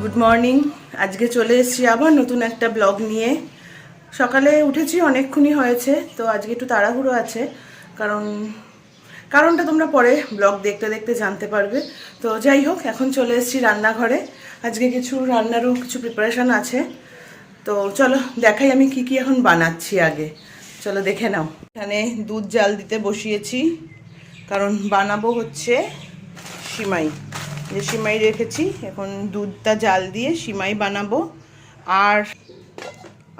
Good morning আজকে চলে এসেছি আবার নতুন একটা ব্লগ নিয়ে। সকালে উঠেছি, অনেকক্ষণই হয়েছে, তো আজকে একটু তাড়াহুড়ো আছে। কারণ, কারণটা তোমরা পরে ব্লগ দেখতে দেখতে জানতে পারবে। তো যাই হোক, এখন চলে এসেছি রান্নাঘরে। আজকে কিছু রান্নারও কিছু প্রিপারেশান আছে। তো চলো, দেখাই আমি কি কি এখন বানাচ্ছি আগে। চলো দেখে নাও। এখানে দুধ জাল দিতে বসিয়েছি, কারণ বানাবো হচ্ছে সিমাই। যে সিমাই রেখেছি, এখন দুধটা জাল দিয়ে সিমাই বানাবো। আর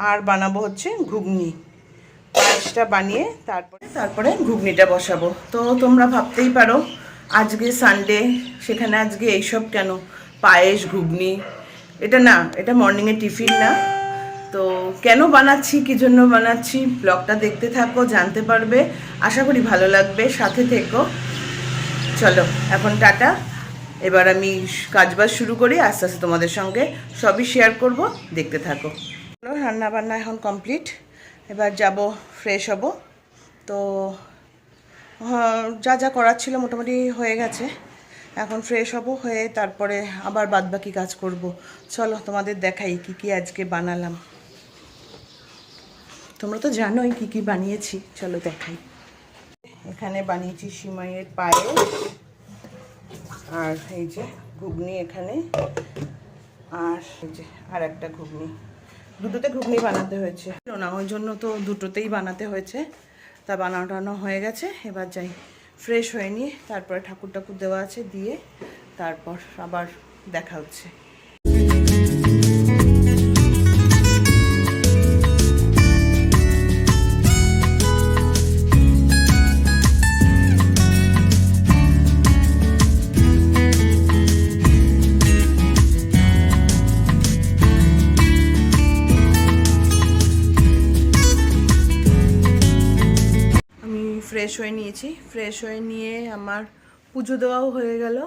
আর বানাবো হচ্ছে ঘুগনি। পায়েসটা বানিয়ে তারপরে তারপরে ঘুগনিটা বসাবো। তো তোমরা ভাবতেই পারো, আজকে সানডে সেখানে আজকে এইসব কেন? পায়েস, ঘুগনি। এটা না, এটা মর্নিংয়ে টিফিন না। তো কেন বানাচ্ছি, কি জন্য বানাচ্ছি, ব্লগটা দেখতে থাকো, জানতে পারবে। আশা করি ভালো লাগবে, সাথে থেকো। চলো, এখন টাটা। এবার আমি কাজবাজ শুরু করি আস্তে আস্তে তোমাদের সঙ্গে সবই শেয়ার করব দেখতে থাকো। রান্না বান্না এখন কমপ্লিট এবার যাব ফ্রেশ হব। তো হ্যাঁ, যা যা করার ছিল মোটামুটি হয়ে গেছে। এখন ফ্রেশ হব হয়ে তারপরে আবার বাদবাকি কাজ করব। চলো তোমাদের দেখাই কি কি আজকে বানালাম। তোমরা তো জানোই কি কি বানিয়েছি। চলো দেখাই। এখানে বানিয়েছি সিমাইয়ের পায়ে আর এই যে ঘুগনি এখানে, আর এই যে আর একটা ঘুগনি। দুটোতে ঘুগনি বানাতে হয়েছে। না, ওই জন্য তো দুটোতেই বানাতে হয়েছে। তা বানানো টানো হয়ে গেছে। এবার যাই ফ্রেশ হয়ে নিয়ে তারপরে ঠাকুর ঠাকুর দেওয়া আছে দিয়ে তারপর আবার দেখা হচ্ছে। ফ্রেশ হয়ে নিয়েছি। ফ্রেশ হয়ে নিয়ে আমার পুজো দেওয়াও হয়ে গেল।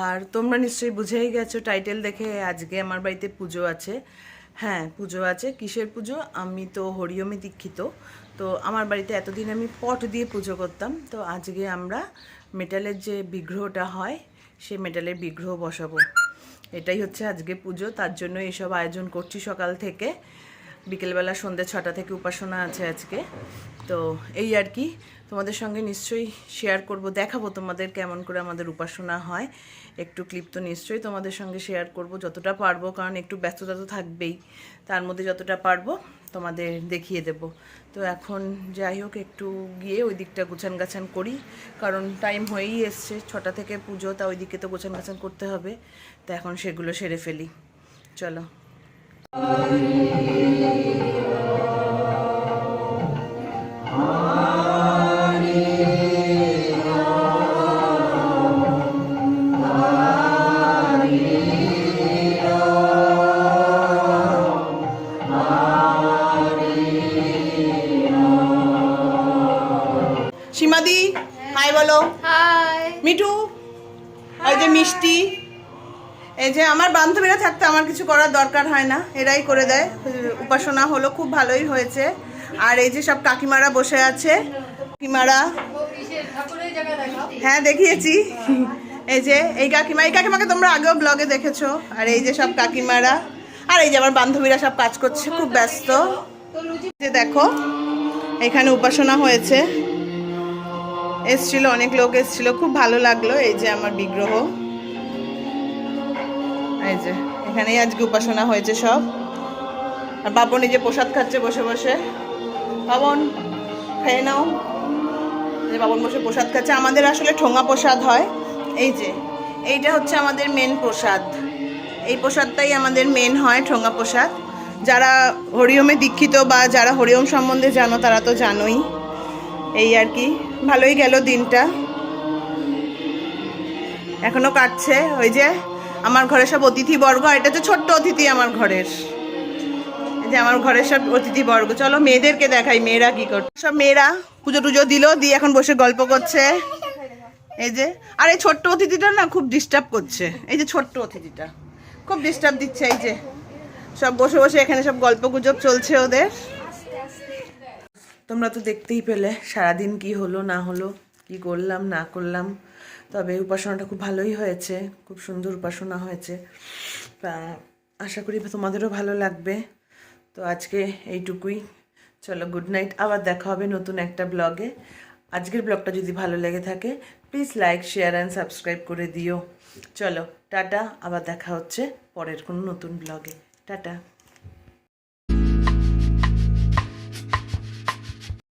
আর তোমরা নিশ্চয়ই বুঝেই গেছো, টাইটেল দেখে আজকে আমার বাড়িতে পুজো আছে। হ্যাঁ পুজো আছে, কিসের পুজো? আমি তো হরিওমে দীক্ষিত। তো আমার বাড়িতে এতদিন আমি পট দিয়ে পুজো করতাম। তো আজকে আমরা মেটালের যে বিগ্রহটা হয় সে মেটালের বিগ্রহ বসাবো। এটাই হচ্ছে আজকে পুজো। তার জন্য এসব আয়োজন করছি সকাল থেকে। বিকেলবেলা সন্ধ্যে ছটা থেকে উপাসনা আছে আজকে। তো এই আর কি, তোমাদের সঙ্গে নিশ্চয়ই শেয়ার করব, দেখাবো তোমাদের কেমন করে আমাদের উপাসনা হয়। একটু ক্লিপ তো নিশ্চয়ই তোমাদের সঙ্গে শেয়ার করব, যতটা পারব, কারণ একটু ব্যস্ততা তো থাকবেই। তার মধ্যে যতটা পারব তোমাদের দেখিয়ে দেব। তো এখন যাই হোক, একটু গিয়ে ওই দিকটা গোছান গাছান করি, কারণ টাইম হয়েই এসছে, ছটা থেকে পুজো, তা ওই দিকে তো গোছান গাছান করতে হবে। তো এখন সেগুলো সেরে ফেলি। চলো। সীমাদি হাই বলো। হাই। মিঠু এই যে মিষ্টি এই যে আমার বান্ধবীরা থাকতে আমার কিছু করার দরকার হয় না এরাই করে দেয়। উপাসনা হলো খুব ভালোই হয়েছে। আর এই যে সব কাকিমারা বসে আছে কাকিমারা। হ্যাঁ দেখিয়েছি। এই যে এই কাকিমা এই কাকিমাকে তোমরা আগেও ব্লগে দেখেছ। আর এই যে সব কাকিমারা। আর এই যে আমার বান্ধবীরা সব কাজ করছে খুব ব্যস্ত। যে দেখো এখানে উপাসনা হয়েছে। এসছিল, অনেক লোক এসছিল, খুব ভালো লাগল। এই যে আমার বিগ্রহ। এই যে, এখানেই আজকে উপাসনা হয়েছে সব। আর বাপন এই যে প্রসাদ খাচ্ছে বসে বসে। বাবন খেয়ে নাও। যে বাবন বসে প্রসাদ খাচ্ছে। আমাদের আসলে ঠোঙা প্রসাদ হয়। এই যে, এইটা হচ্ছে আমাদের মেন প্রসাদ। এই প্রসাদটাই আমাদের মেন হয়, ঠোঙা প্রসাদ। যারা হরিওমে দীক্ষিত বা যারা হরিওম সম্বন্ধে জানো, তারা তো জানোই। এই আর কি, ভালোই গেল দিনটা। এখনও কাটছে, ওই যে আমার ঘরে সব অতিথি বর্গ এটা হচ্ছে ছোট্ট অতিথি আমার ঘরের। যে আমার ঘরের সব অতিথি বর্গ চলো মেয়েদেরকে দেখাই, মেয়েরা কি করছে সব মেয়েরা পুজো টুজো দিল, দিয়ে এখন বসে গল্প করছে। এই যে, আর এই ছোট্ট অতিথিটা না খুব ডিস্টার্ব করছে। এই যে ছোট্ট অতিথিটা, খুব ডিস্টার্ব দিচ্ছে, এই যে। সব বসে বসে এখানে সব গল্প গুজব চলছে ওদের। তোমরা তো দেখতেই পেলে সারাদিন কি হলো, না হলো, কি করলাম, না করলাম। তবে উপাসনাটা খুব ভালোই হয়েছে, খুব সুন্দর উপাসনা হয়েছে। তা আশা করি তোমাদেরও ভালো লাগবে। তো আজকে এইটুকুই। চলো গুড নাইট আবার দেখা হবে নতুন একটা ব্লগে আজকের ব্লগটা যদি ভালো লেগে থাকে please like share and subscribe করে দিও। চলো, টাটা। আবার দেখা হচ্ছে পরের কোনো নতুন ব্লগে টাটা।